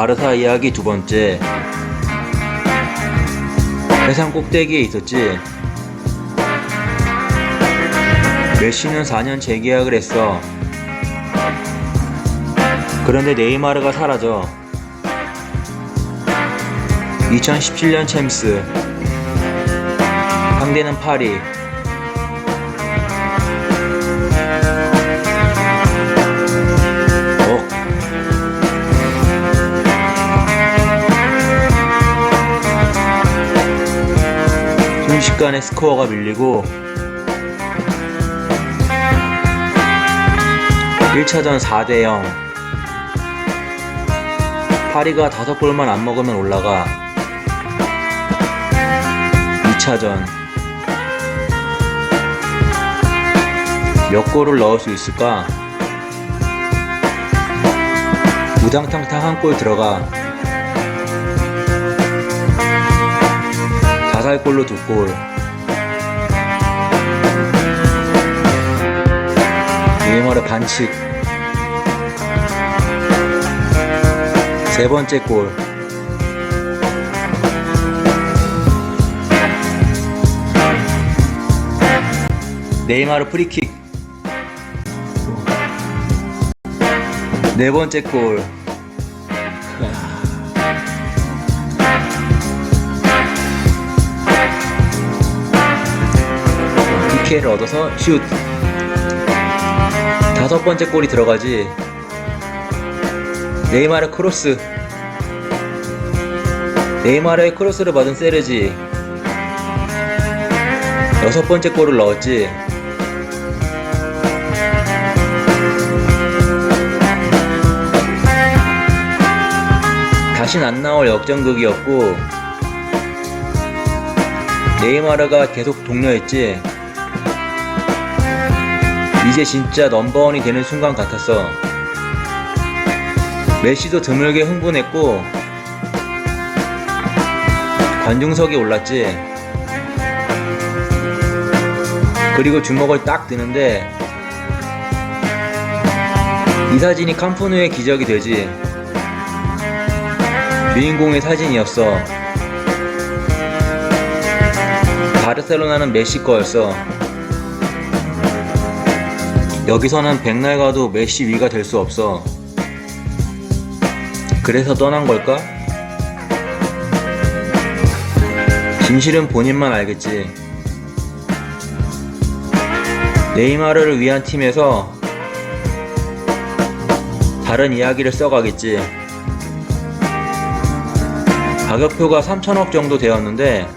바르사 이야기 두 번째. 회상 꼭대기에 있었지. 메시는 4년 재계약을 했어. 그런데 네이마르가 사라져. 2017년 챔스. 상대는 파리. 순식간에 스코어가 밀리고 1차전 4대 0 파리가 5골만 안 먹으면 올라가 2차전. 몇 골을 넣을 수 있을까? 우당탕탕 한 골 들어가 자살골로 두 골. 네이마르 반칙. 세 번째 골. 네이마르 프리킥. 네 번째 골. PK를 얻어서 슛. 다섯 번째 골이 들어가지. 네이마르 크로스. 네이마르의 크로스를 받은 세르지. 여섯 번째 골을 넣었지. 다신 안 나올 역전극이었고 네이마르가 계속 독려했지. 이제 진짜 넘버원이 되는 순간 같았어. 메시도 드물게 흥분했고 관중석에 올랐지. 그리고 주먹을 딱 드는데 이 사진이 캄프누의 기적이 되지. 주인공의 사진이었어. 바르셀로나는 메시 거였어. 여기서는 백날 가도 메시 위가 될 수 없어. 그래서 떠난 걸까? 진실은 본인만 알겠지. 네이마르를 위한 팀에서 다른 이야기를 써가겠지. 가격표가 3천억 정도 되었는데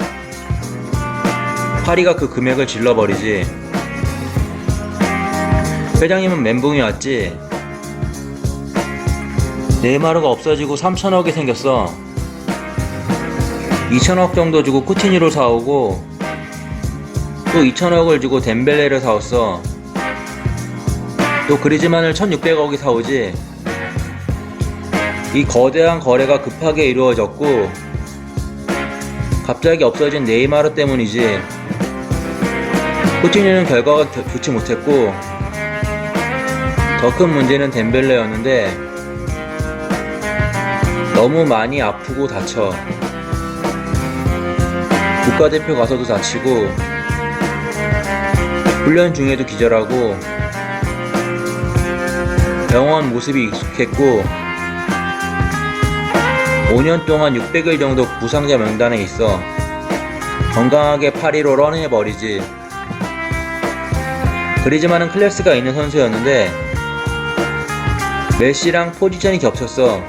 파리가 그 금액을 질러버리지. 회장님은 멘붕이 왔지. 네이마르가 없어지고 3천억이 생겼어. 2천억 정도 주고 쿠티니로 사오고 또 2천억을 주고 덴벨레를 사왔어. 또 그리즈만을 1600억이 사오지. 이 거대한 거래가 급하게 이루어졌고 갑자기 없어진 네이마르 때문이지. 쿠티니는 결과가 겨- 좋지 못했고 더 큰 문제는 덴벨레였는데 너무 많이 아프고 다쳐. 국가대표 가서도 다치고 훈련 중에도 기절하고 병원 모습이 익숙했고 5년 동안 600일 정도 부상자 명단에 있어 건강하게 파리로 런해버리지. 그리즈만은 클래스가 있는 선수였는데 메시랑 포지션이 겹쳤어.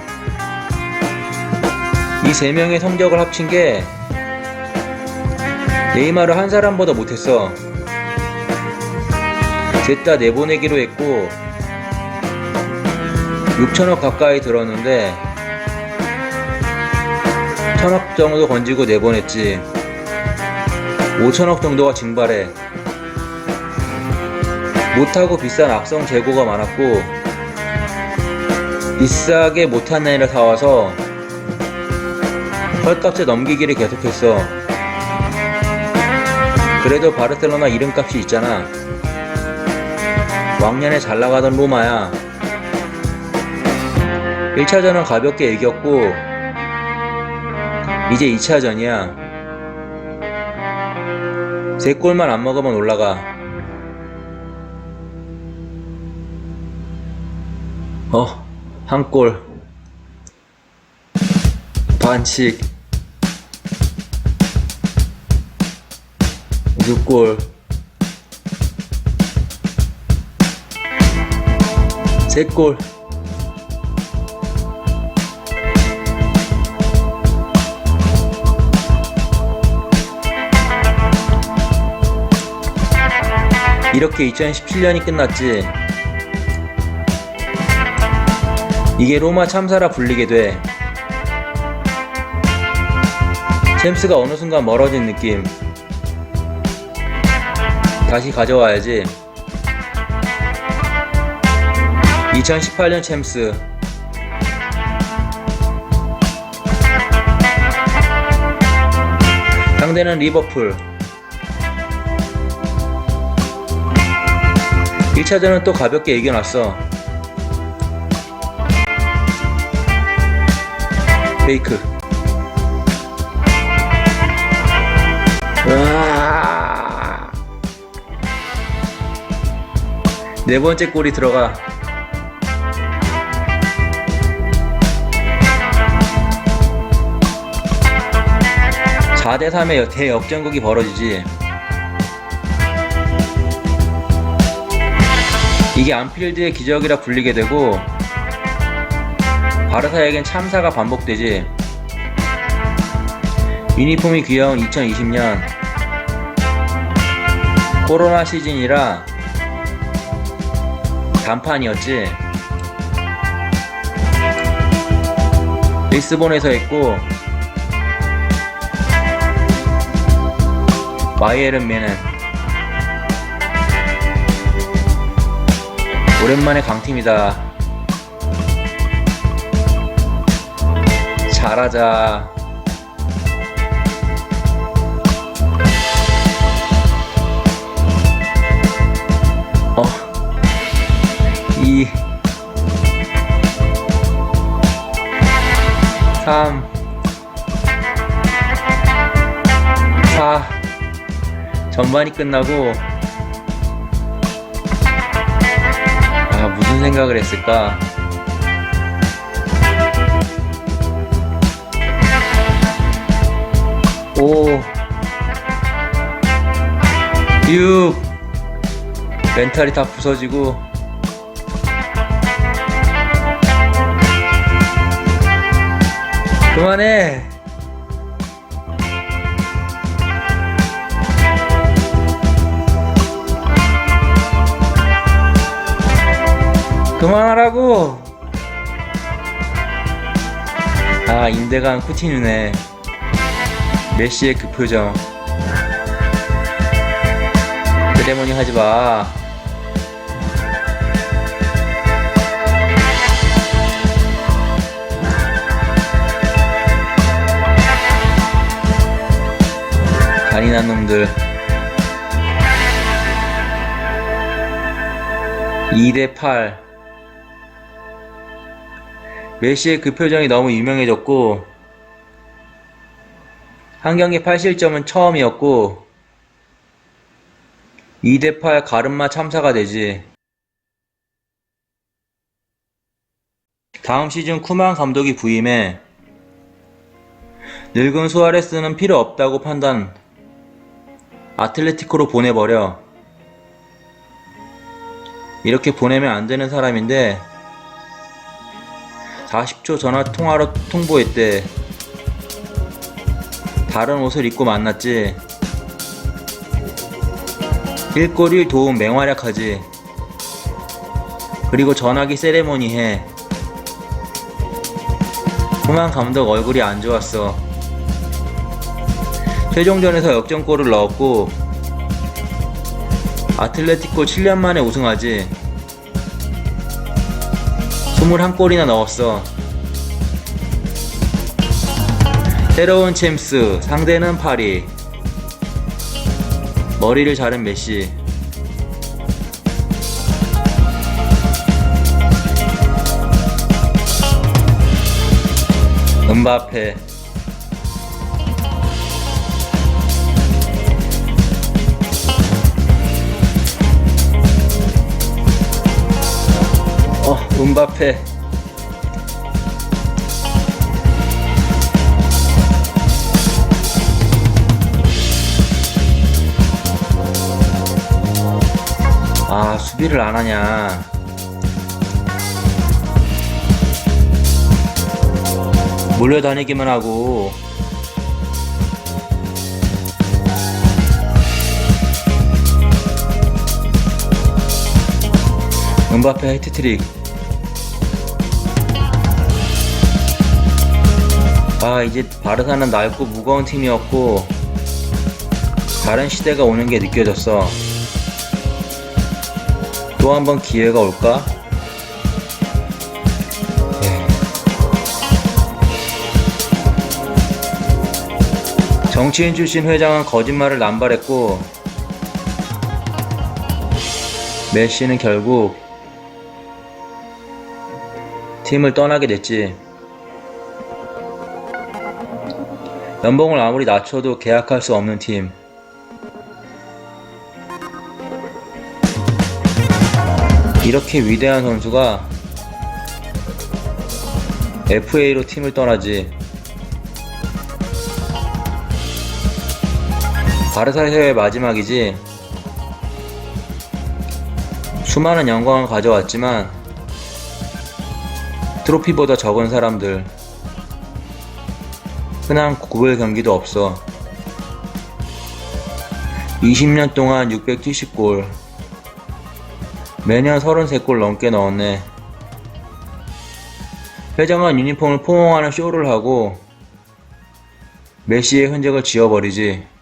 이 세 명의 성적을 합친 게 네이마르 한 사람보다 못했어. 셋다 내보내기로 했고 6천억 가까이 들었는데 1000억 정도 건지고 내보냈지. 5천억 정도가 증발해. 못하고 비싼 악성 재고가 많았고 비싸게 못한 애를 사와서 헐값에 넘기기를 계속했어 그래도 바르셀로나 이름값이 있잖아 왕년에 잘 나가던 로마야 1차전은 가볍게 이겼고 이제 2차전이야. 세 골만 안 먹으면 올라가. 어, 한 골. 반칙. 두 골. 세 골. 이렇게 2017년이 끝났지. 이게 로마 참사라 불리게 돼. 챔스가 어느 순간 멀어진 느낌. 다시 가져와야지. 2018년 챔스. 상대는 리버풀. 1차전은 또 가볍게 이겨놨어. 페이크. 으아. 네 번째 골이 들어가. 사대 3의 대역전극이 벌어지지. 이게 안필드의 기적이라 불리게 되고 바르사에겐 참사가 반복되지. 유니폼이 귀여운 2020년 코로나 시즌이라 단판이었지. 리스본에서 했고 마이에른메는 오랜만에 강팀이다. 잘하자. 어, 이, 삼, 사. 전반이 끝나고 아 무슨 생각을 했을까? 6 멘탈이 다 부서지고 그만해. 그만하라고. 아 인대간 쿠티뉴네. 메시의 그 표정. 세레모니 하지 마. 잔인한 놈들. 2대 8. 메시의 그 표정이 너무 유명해졌고, 한 경기 8실점은 처음이었고, 2대8 가름마 참사가 되지. 다음 시즌 쿠만 감독이 부임해 늙은 수아레스는 필요 없다고 판단 아틀레티코로 보내버려. 이렇게 보내면 안 되는 사람인데 40초 전화 통화로 통보했대. 다른 옷을 입고 만났지. 1골 1도움 맹활약하지. 그리고 전화기 세레모니 해. 후만 감독 얼굴이 안 좋았어. 최종전에서 역전골을 넣었고 아틀레티코 7년 만에 우승하지. 21골이나 넣었어. 새로운 챔스, 상대는 파리. 머리를 자른 메시. 음바페 어, 음바페 아, 수비를 안 하냐. 몰려다니기만 하고. 음바페 헤트트릭. 아, 이제 바르사는 낡고 무거운 팀이었고, 다른 시대가 오는 게 느껴졌어. 또 한 번 기회가 올까? 예. 정치인 출신 회장은 거짓말을 남발했고 메시는 결국 팀을 떠나게 됐지. 연봉을 아무리 낮춰도 계약할 수 없는 팀. 이렇게 위대한 선수가 FA로 팀을 떠나지. 바르사에서의 마지막이지. 수많은 영광을 가져왔지만 트로피보다 적은 사람들. 흔한 구글 경기도 없어. 20년 동안 670골. 매년 33골 넘게 넣었네. 회장은 유니폼을 포옹하는 쇼를 하고 메시의 흔적을 지워버리지.